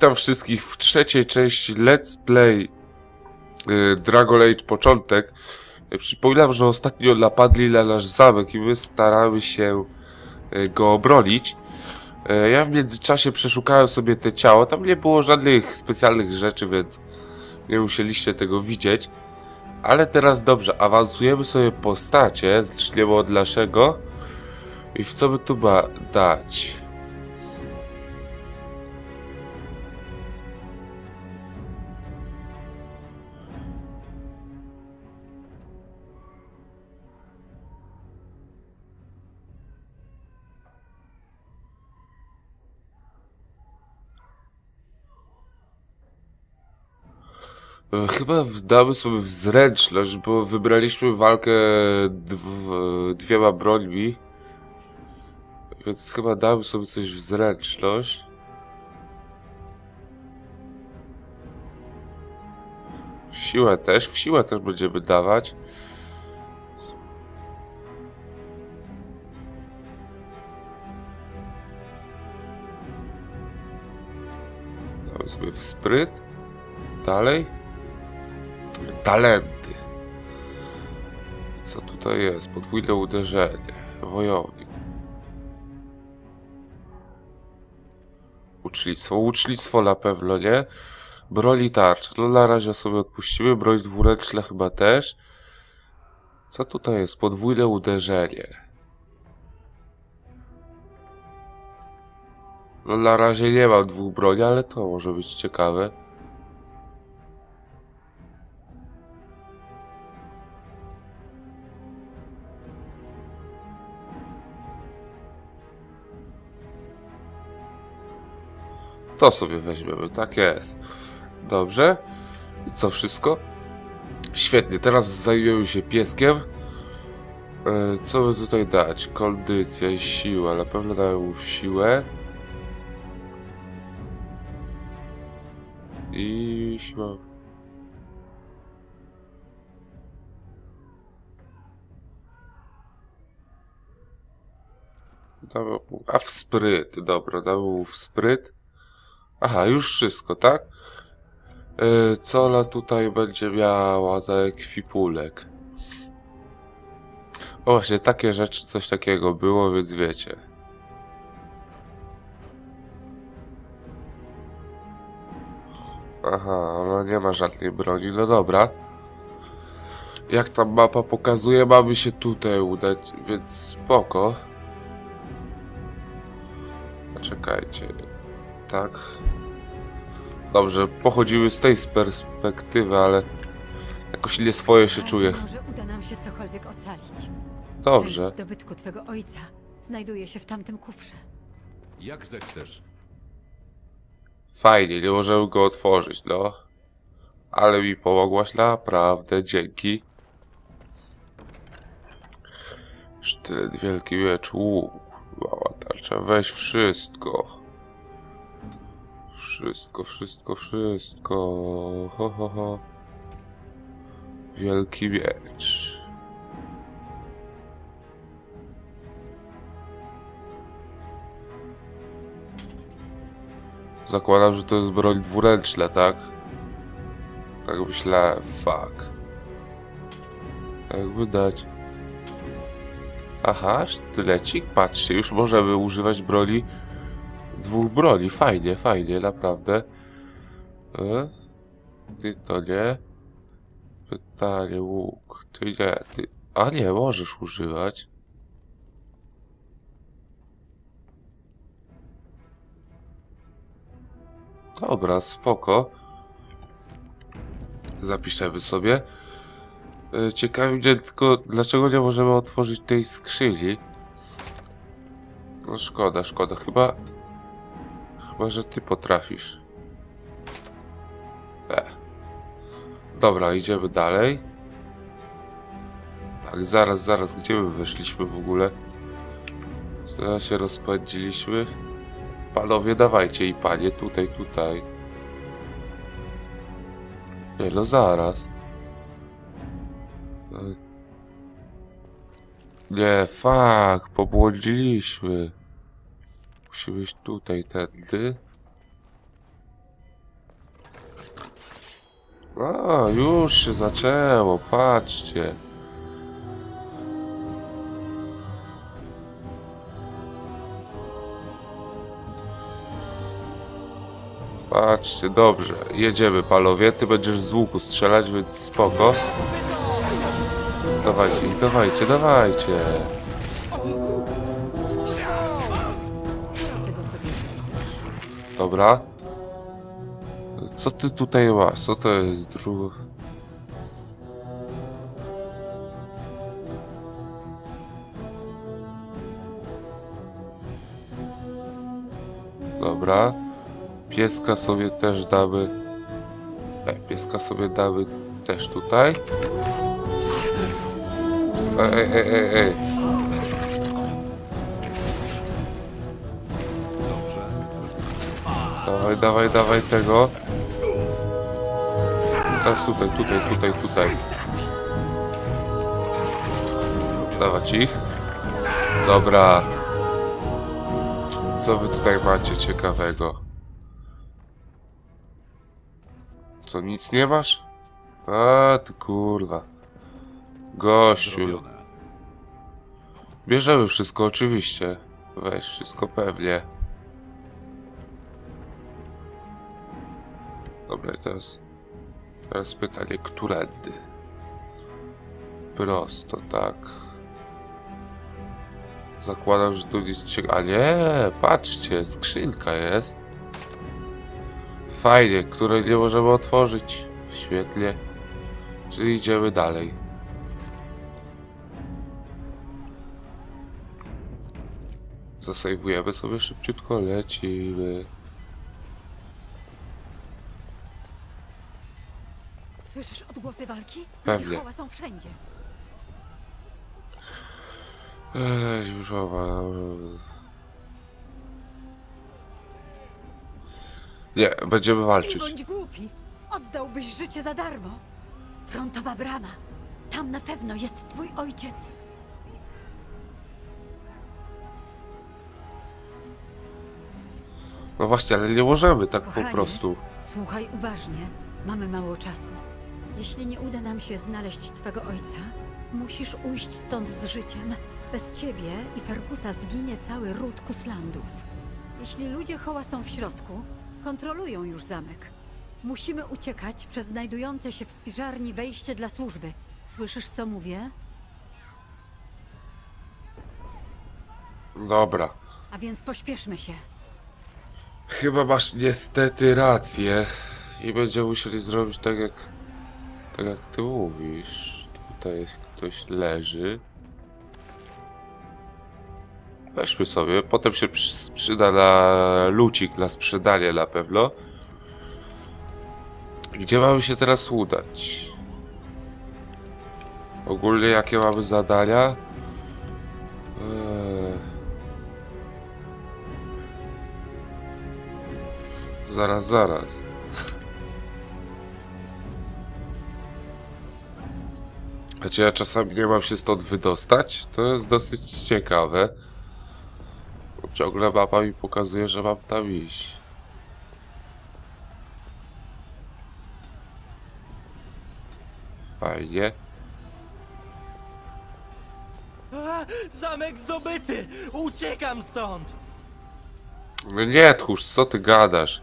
Witam wszystkich w trzeciej części Let's Play y, Dragon Age Początek. Przypominam, że ostatnio napadli na nasz zamek i my staramy się y, go obronić. Y, Ja w międzyczasie przeszukałem sobie te ciało. Tam nie było żadnych specjalnych rzeczy, więc nie musieliście tego widzieć. Ale teraz dobrze, awansujemy sobie postacie. Zaczniemy od naszego. I w co by tu ma dać? Chyba damy sobie w zręczność, bo wybraliśmy walkę dw- dwiema brońmi. Więc chyba damy sobie coś w zręczność. W siłę też, w siłę też będziemy dawać. Damy sobie w spryt. Dalej. Talenty. Co tutaj jest? Podwójne uderzenie. Wojownik. Ucznictwo. Ucznictwo na pewno nie. Broń i tarcz. No na razie sobie odpuścimy. Broń dwuręczna chyba też. Co tutaj jest? Podwójne uderzenie. No na razie nie mam dwóch broni, ale to może być ciekawe. To sobie weźmiemy, tak jest. Dobrze. I co wszystko? Świetnie, teraz zajmiemy się pieskiem. E, Co by tutaj dać? Kondycja i siła. Na pewno damy mu siłę. I siła. Damy mu- A w spryt, dobra, damy mu w spryt. Aha, już wszystko, tak? Yy, co ona tutaj będzie miała za ekwipunek? O właśnie, takie rzeczy, coś takiego było, więc wiecie. Aha, ona nie ma żadnej broni, no dobra. Jak tam mapa pokazuje, mamy się tutaj udać, więc spoko. Czekajcie, tak. Dobrze, pochodzimy z tej perspektywy, ale jakoś nie swoje się czuję. Może uda nam się cokolwiek ocalić. Dobrze. Część dobytku twego ojca znajduje się w tamtym kufrze. Jak zechcesz. Fajnie, nie możemy go otworzyć, no. Ale mi pomogłaś naprawdę, dzięki. Sztylet, wielki miecz, łuk, mała tarcza, weź wszystko. Wszystko, wszystko, wszystko. Ho, ho, ho. Wielki miecz. Zakładam, że to jest broń dwuręczna, tak? Tak myślałem, fuck. Jakby dać. Aha, sztylecik, patrzcie, już możemy używać broni. Dwóch broni, fajnie, fajnie, naprawdę. E? Ty to nie. Pytanie, łuk. Ty nie, ty. A nie, możesz używać. Dobra, spoko. Zapiszemy sobie. E, Ciekawi mnie tylko, dlaczego nie możemy otworzyć tej skrzyni. No szkoda, szkoda. Chyba... Chyba, że ty potrafisz. E. Dobra, idziemy dalej. Tak, zaraz, zaraz. Gdzie my weszliśmy w ogóle? Zaraz się rozpędziliśmy. Panowie, dawajcie i panie, tutaj, tutaj. Nie, no zaraz. E, Nie, fuck, pobłądziliśmy. Musi być tutaj, tędy. A, już się zaczęło, patrzcie. Patrzcie, dobrze. Jedziemy, palowie. Ty będziesz z łuku strzelać, więc spoko. Dawajcie, dawajcie, dawajcie. Dobra. Co ty tutaj masz? Co to jest drugi? Dobra. Pieska sobie też damy. E, pieska sobie damy też tutaj. Ej, ej, ej, ej, Dawaj, dawaj, dawaj tego. Teraz tutaj, tutaj, tutaj, tutaj. Dawać ich. Dobra. Co wy tutaj macie ciekawego? Co, nic nie masz? A, ty kurwa. Gościu. Bierzemy wszystko, oczywiście. Weź wszystko pewnie. Dobra, teraz. Teraz pytanie, którędy? Prosto, tak. Zakładam, że tu nic ciekawe. A nie, patrzcie, skrzynka jest. Fajnie, której nie możemy otworzyć. Świetnie. Czyli idziemy dalej. Zasejwujemy sobie szybciutko, lecimy. Odgłosy walki? Pewnie. Ludzie Hoła są wszędzie. Ej, już mowa. Nie, będziemy Nie walczyć. bądź głupi. Oddałbyś życie za darmo. Frontowa brama. Tam na pewno jest twój ojciec. No właśnie, ale nie możemy tak po Kochanie. prostu. Słuchaj uważnie. Mamy mało czasu. Jeśli nie uda nam się znaleźć twego ojca, musisz ujść stąd z życiem. Bez ciebie i Fergusa zginie cały ród Kuslandów. Jeśli ludzie Hoła są w środku, kontrolują już zamek. Musimy uciekać przez znajdujące się w spiżarni wejście dla służby. Słyszysz, co mówię? Dobra. A więc pośpieszmy się. Chyba masz niestety rację. I będziemy musieli zrobić tak jak. Tak jak ty mówisz. Tutaj ktoś leży. Weźmy sobie. Potem się przy- przyda na lucik, na sprzedanie na pewno. Gdzie mamy się teraz udać? Ogólnie jakie mamy zadania? Eee... Zaraz, zaraz. Znaczy ja czasami nie mam się stąd wydostać? To jest dosyć ciekawe. Bo Ciągle mapa mi pokazuje, że mam tam iść. Fajnie. A, zamek zdobyty! Uciekam stąd! No nie tchórz, co ty gadasz?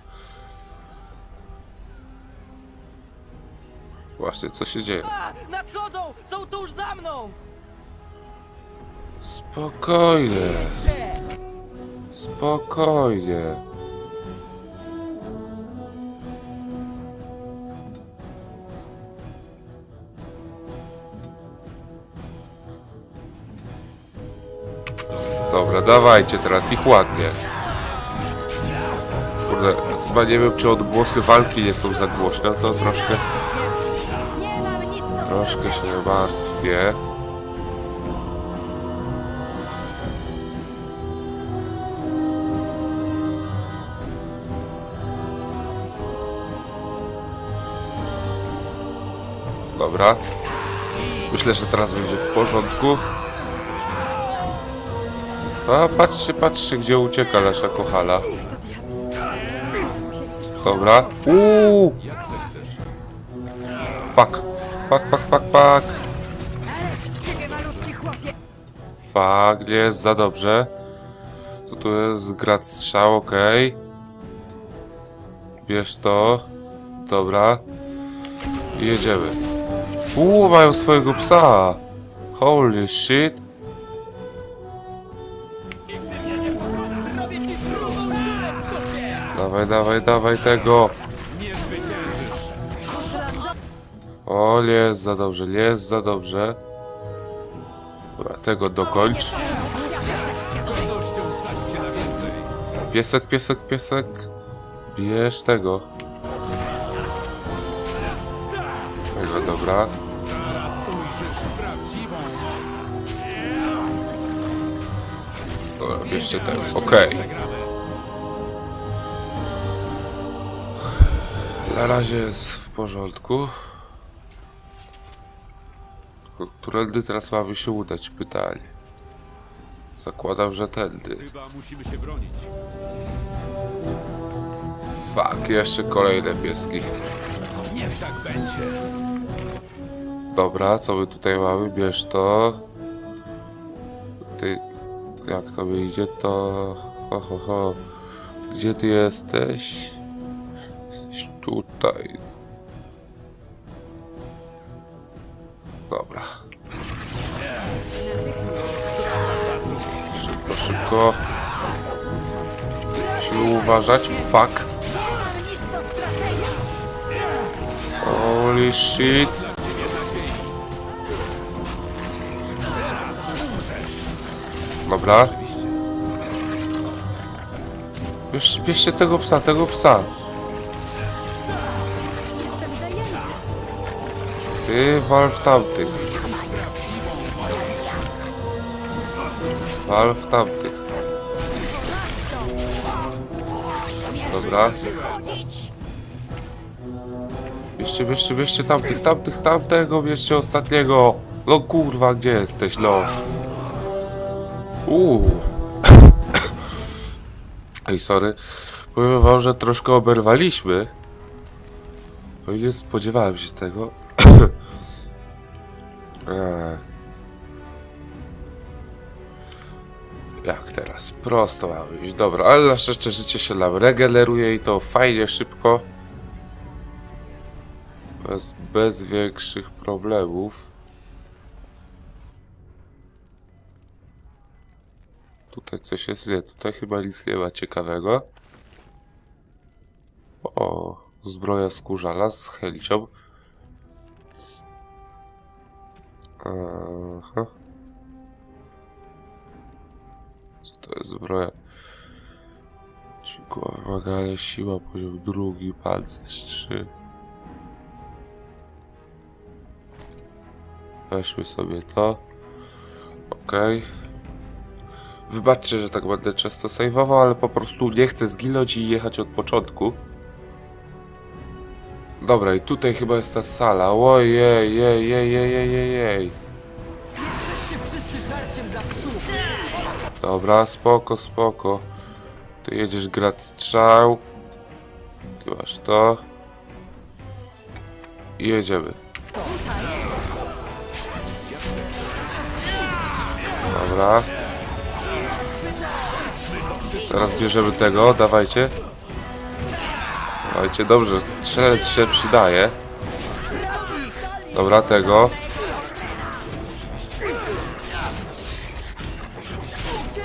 Właśnie, co się dzieje? A, nadchodzą! Są tuż za mną! Spokojnie, spokojnie. Dobra, dawajcie teraz ich ładnie. Kurde, chyba nie wiem, czy odgłosy walki nie są za głośne, to troszkę, troszkę się martwię. Dobra. Myślę, że teraz będzie w porządku. A, patrzcie, patrzcie, gdzie ucieka nasza kochala. Dobra. Uuu! Fuck. Fuck, fuck, fuck, fuck. Fuck, nie jest za dobrze. Co tu jest? Grad strzał, okej. Bierz to. Dobra. I jedziemy. Uuu, mają swojego psa. Holy shit. Dawaj, dawaj, dawaj tego. O, jest za dobrze, jest za dobrze. Dobra, tego dokończ. Piesek, piesek, piesek. Bierz tego. Tego, dobra. Dobra, bierzcie tego. Okej. przegramy. Na razie jest w porządku. Którędy teraz mamy się udać? Pytanie. Zakładam, że tędy. Chyba musimy się bronić. Fuck, jeszcze kolejne pieski. Niech tak będzie! Dobra, co my tutaj mamy? Bierz to. Ty, jak to wyjdzie, to... Ho, ho, ho. Gdzie ty jesteś? Jesteś tutaj. Dobra. Szybko, szybko. Musimy uważać. Fuck. Holy shit. Dobra. Bierz, bierzcie tego psa, tego psa. Ty wal w tamtych. Wal w tamtych. Dobra. Bierzcie, bierzcie, bierzcie tamtych, tamtych, tamtego, bierzcie ostatniego. No kurwa, gdzie jesteś, no? Uuu. Ej, sorry. Powiem wam, że troszkę oberwaliśmy. No i nie spodziewałem się tego. Eee. Jak teraz? Prosto mamy iść. Dobra, ale na szczęście życie się nam regeneruje i to fajnie, szybko. Bez, bez większych problemów. Tutaj coś jest nie, tutaj chyba nic nie ma ciekawego. O, zbroja skórzana z chęcią. Aha. Co to jest zbroja? Dźwiękowa wymagania, siła, poziom drugi, pancerz trzy. Weźmy sobie to. Okej. Wybaczcie, że tak będę często saveował, ale po prostu nie chcę zginąć i jechać od początku. Dobra, i tutaj chyba jest ta sala. Ojej, jej, jej, jej, jej, jej, jej. Jesteście wszyscy żarciem dla psów! Dobra, spoko, spoko. Tu jedziesz grad strzał. Masz to. I jedziemy. Dobra. Teraz bierzemy tego, dawajcie. Dawajcie, dobrze, strzelec się przydaje. Dobra, tego.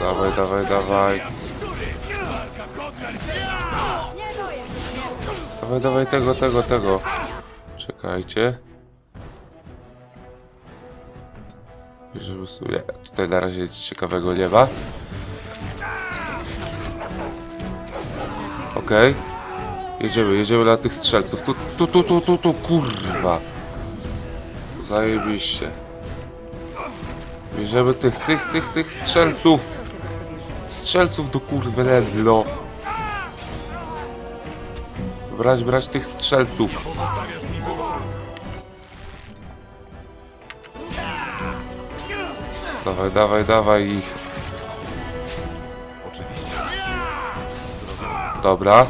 Dawaj, dawaj, dawaj. Dawaj, dawaj tego, tego, tego. Czekajcie. Sobie. Tutaj na razie nic ciekawego nie ma. Okej. Jedziemy, jedziemy na tych strzelców. Tu, tu, tu, tu, tu, tu, kurwa. Zajebiście. Bierzemy tych, tych, tych, tych strzelców. Strzelców do kurwy nędzy, no. Brać, brać tych strzelców. Dawaj, dawaj, dawaj ich. Dobra.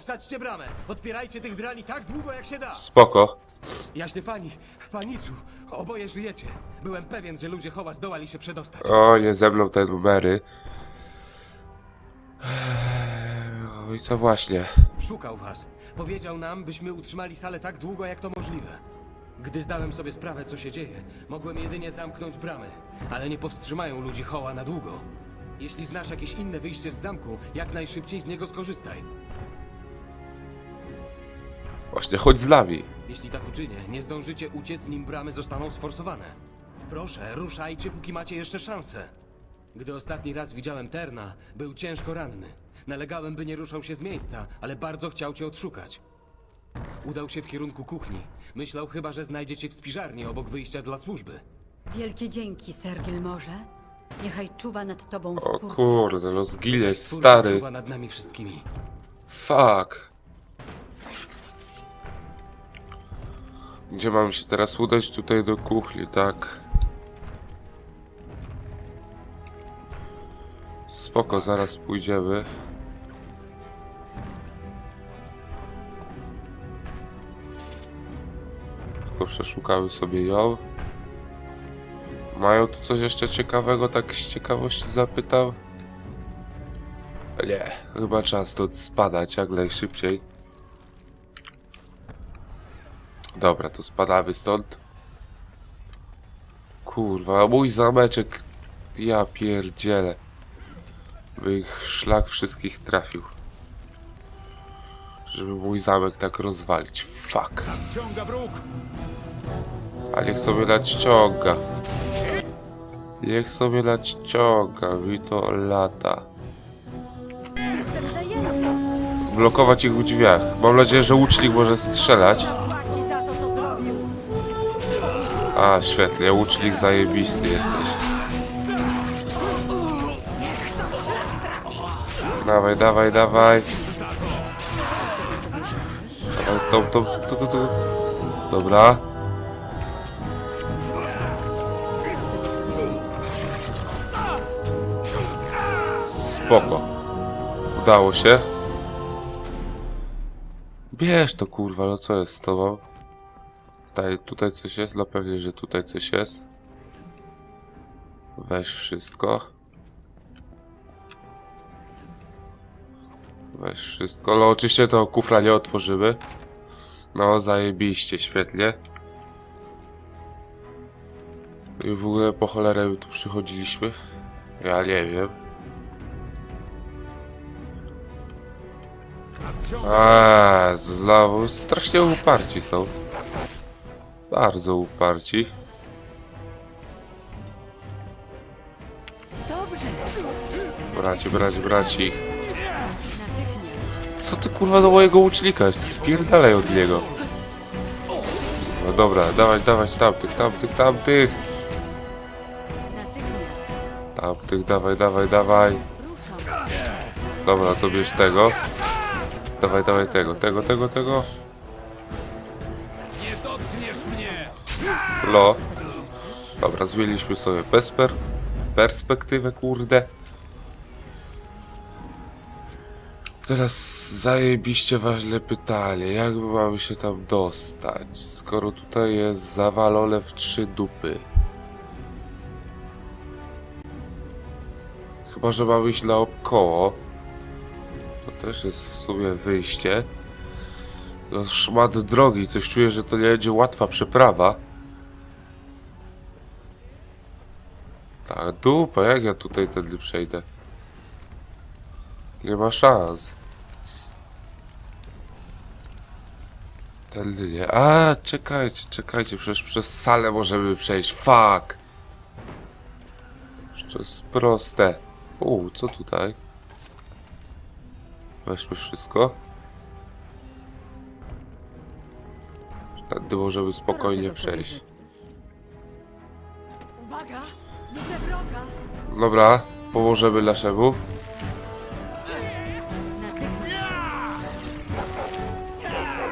Obsadźcie bramę! Odpierajcie tych drani tak długo, jak się da! Spoko. Jaśnie pani, paniczu, oboje żyjecie. Byłem pewien, że ludzie chowa zdołali się przedostać. O, nie ze mną te numery. Eee, i co właśnie. Szukał was. Powiedział nam, byśmy utrzymali salę tak długo, jak to możliwe. Gdy zdałem sobie sprawę, co się dzieje, mogłem jedynie zamknąć bramy, ale nie powstrzymają ludzi Hoła na długo. Jeśli znasz jakieś inne wyjście z zamku, jak najszybciej z niego skorzystaj. Właśnie chodź z nami. Jeśli tak uczynię, nie zdążycie uciec, nim bramy zostaną sforsowane. Proszę, ruszajcie, póki macie jeszcze szansę. Gdy ostatni raz widziałem Terna, był ciężko ranny. Nalegałem, by nie ruszał się z miejsca, ale bardzo chciał cię odszukać. Udał się w kierunku kuchni. Myślał chyba, że znajdzie cię w spiżarni obok wyjścia dla służby. Wielkie dzięki, Ser Gilmorze. Niechaj czuwa nad tobą O Stwórca. kurde, no zginiesz, Stwórca stary. czuwa nad nami wszystkimi. Fuck. Gdzie mam się teraz udać? Tutaj do kuchni, tak. Spoko, zaraz pójdziemy. Tylko przeszukamy sobie ją. Mają tu coś jeszcze ciekawego, tak z ciekawości zapytam? Nie, chyba trzeba stąd spadać jak najszybciej. Dobra, to spadamy stąd. Kurwa, mój zameczek. Ja pierdzielę. By ich szlak wszystkich trafił. Żeby mój zamek tak rozwalić. Fuck. A niech sobie nadciąga. Niech sobie nadciąga. Mi to lata. Blokować ich w drzwiach. Mam nadzieję, że łucznik może strzelać. A, świetnie. Łucznik zajebisty jesteś. Dawaj, dawaj, dawaj. Dawaj, to, to, to, to, to. Dobra. Spoko. Udało się. Bierz to kurwa, no co jest z tobą? Tutaj, tutaj coś jest? Dla pewnie, że tutaj coś jest. Weź wszystko. Weź wszystko. No oczywiście to kufra nie otworzymy. No zajebiście, świetnie. I w ogóle po cholerę tu przychodziliśmy? Ja nie wiem. A, znowu strasznie uparci są. Bardzo uparci. Braci, braci, braci. Co ty kurwa do mojego łucznika? Spierdalaj od niego. No dobra, dawać, dawać tamtych, tamtych, tamtych. Tamtych, dawaj, dawaj, dawaj. Dobra, to bierz tego. Dawaj, dawaj tego, tego, tego, tego. Lo. Dobra, zmieniliśmy sobie persper perspektywę, kurde. Teraz zajebiście ważne pytanie. Jak my mamy się tam dostać? Skoro tutaj jest zawalone w trzy dupy. Chyba, że mamy iść naokoło. To też jest w sumie wyjście. No szmat drogi. Coś czuję, że to nie będzie łatwa przeprawa. Tak, dupa, jak ja tutaj tędy przejdę? Nie ma szans. Tędy nie. A, czekajcie, czekajcie, przecież przez salę możemy przejść. Fuck! To jest proste. U, co tutaj? Weźmy wszystko. Tędy możemy spokojnie przejść. Uwaga! Dobra, pomożemy naszemu.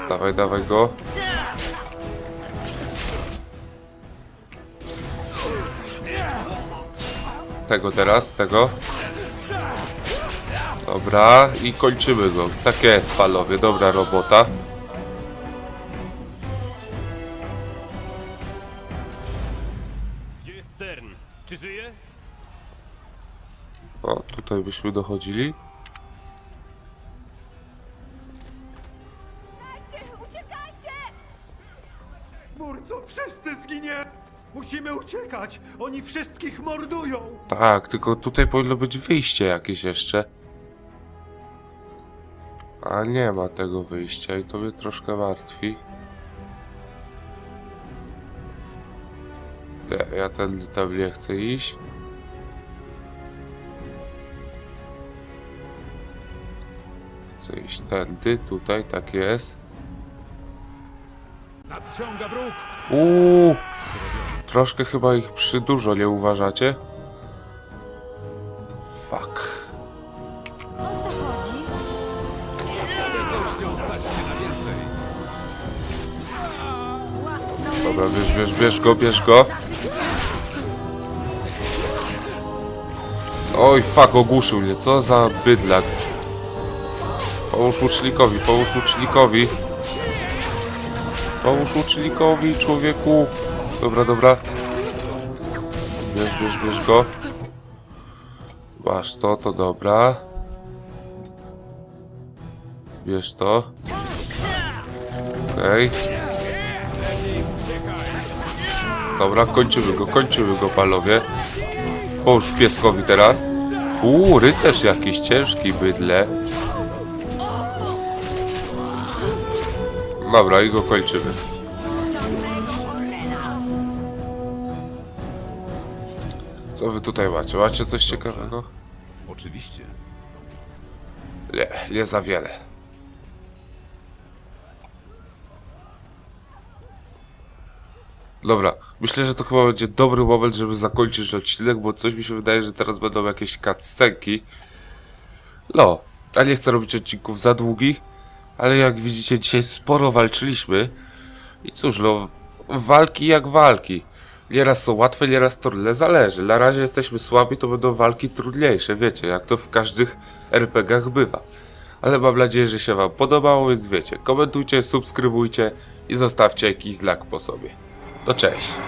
Dawaj, dawaj go. Tego teraz, tego. Dobra, i kończymy go. Tak jest, panowie, dobra robota. Tutaj byśmy dochodzili. Murco, wszyscy zginie! Musimy uciekać! Oni wszystkich mordują! Tak, tylko tutaj powinno być wyjście jakieś jeszcze. A nie ma tego wyjścia i to mnie troszkę martwi. Nie, ja ten tam nie chcę iść. Chcę iść tędy, tutaj, tak jest. Nadciąga wróg! Uuu, troszkę chyba ich przy dużo, nie uważacie? Fuck. Dobra, bierz, bierz, bierz go, bierz go. Oj, fuck, ogłuszył mnie, co za bydlak. Pomóż łucznikowi, pomóż łucznikowi. Pomóż łucznikowi, człowieku. Dobra, dobra. Bierz, bierz, bierz go. Masz to, to dobra. Bierz to. Okej. Dobra, kończymy go, kończymy go, panowie. Połóż pieskowi teraz. Uuu, rycerz jakiś ciężki bydle. Dobra, i go kończymy. Co wy tutaj macie? Macie coś ciekawego? Oczywiście. Nie, nie za wiele. Dobra, myślę, że to chyba będzie dobry moment, żeby zakończyć odcinek, bo coś mi się wydaje, że teraz będą jakieś cutscenki. No, a nie chcę robić odcinków za długich, ale jak widzicie, dzisiaj sporo walczyliśmy. I cóż, no, walki jak walki. Nieraz są łatwe, nieraz trudne, zależy. Na razie jesteśmy słabi, to będą walki trudniejsze, wiecie, jak to w każdych RPGach bywa. Ale mam nadzieję, że się Wam podobało, więc wiecie, komentujcie, subskrybujcie i zostawcie jakiś znak po sobie. To cześć!